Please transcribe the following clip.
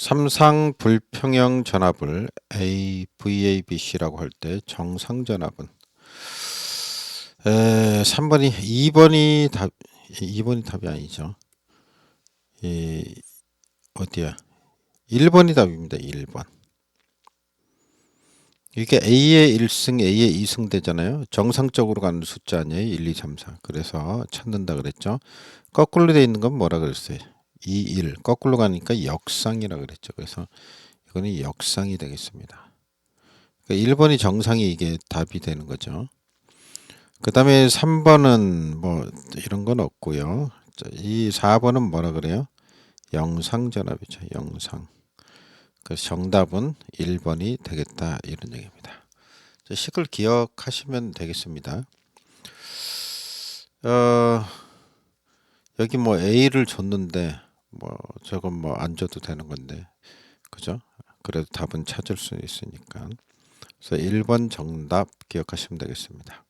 삼상 불평형 전압을 A, VABC라고 할 때 정상 전압은 에, 3번이 2번이 답 2번이 답이 아니죠. 이 어디야? 1번이 답입니다. 1번. 이게 A의 1승, A의 2승 되잖아요. 정상적으로 가는 숫자 아니에요? 1, 2, 3, 4. 그래서 찾는다 그랬죠. 거꾸로 돼 있는 건 뭐라 그랬어요? 2, 1. 거꾸로 가니까 역상이라 그랬죠. 그래서 이거는 역상이 되겠습니다. 그러니까 1번이 정상이 이게 답이 되는 거죠. 그 다음에 3번은 뭐 이런 건 없고요. 자, 이 4번은 뭐라 그래요? 영상전압이죠. 영상. 그래서 정답은 1번이 되겠다 이런 얘기입니다. 자, 식을 기억하시면 되겠습니다. 어, 여기 뭐 A를 줬는데 뭐 저건 뭐 안 줘도 되는 건데 그죠? 그래도 답은 찾을 수 있으니까. 그래서 1번 정답 기억하시면 되겠습니다.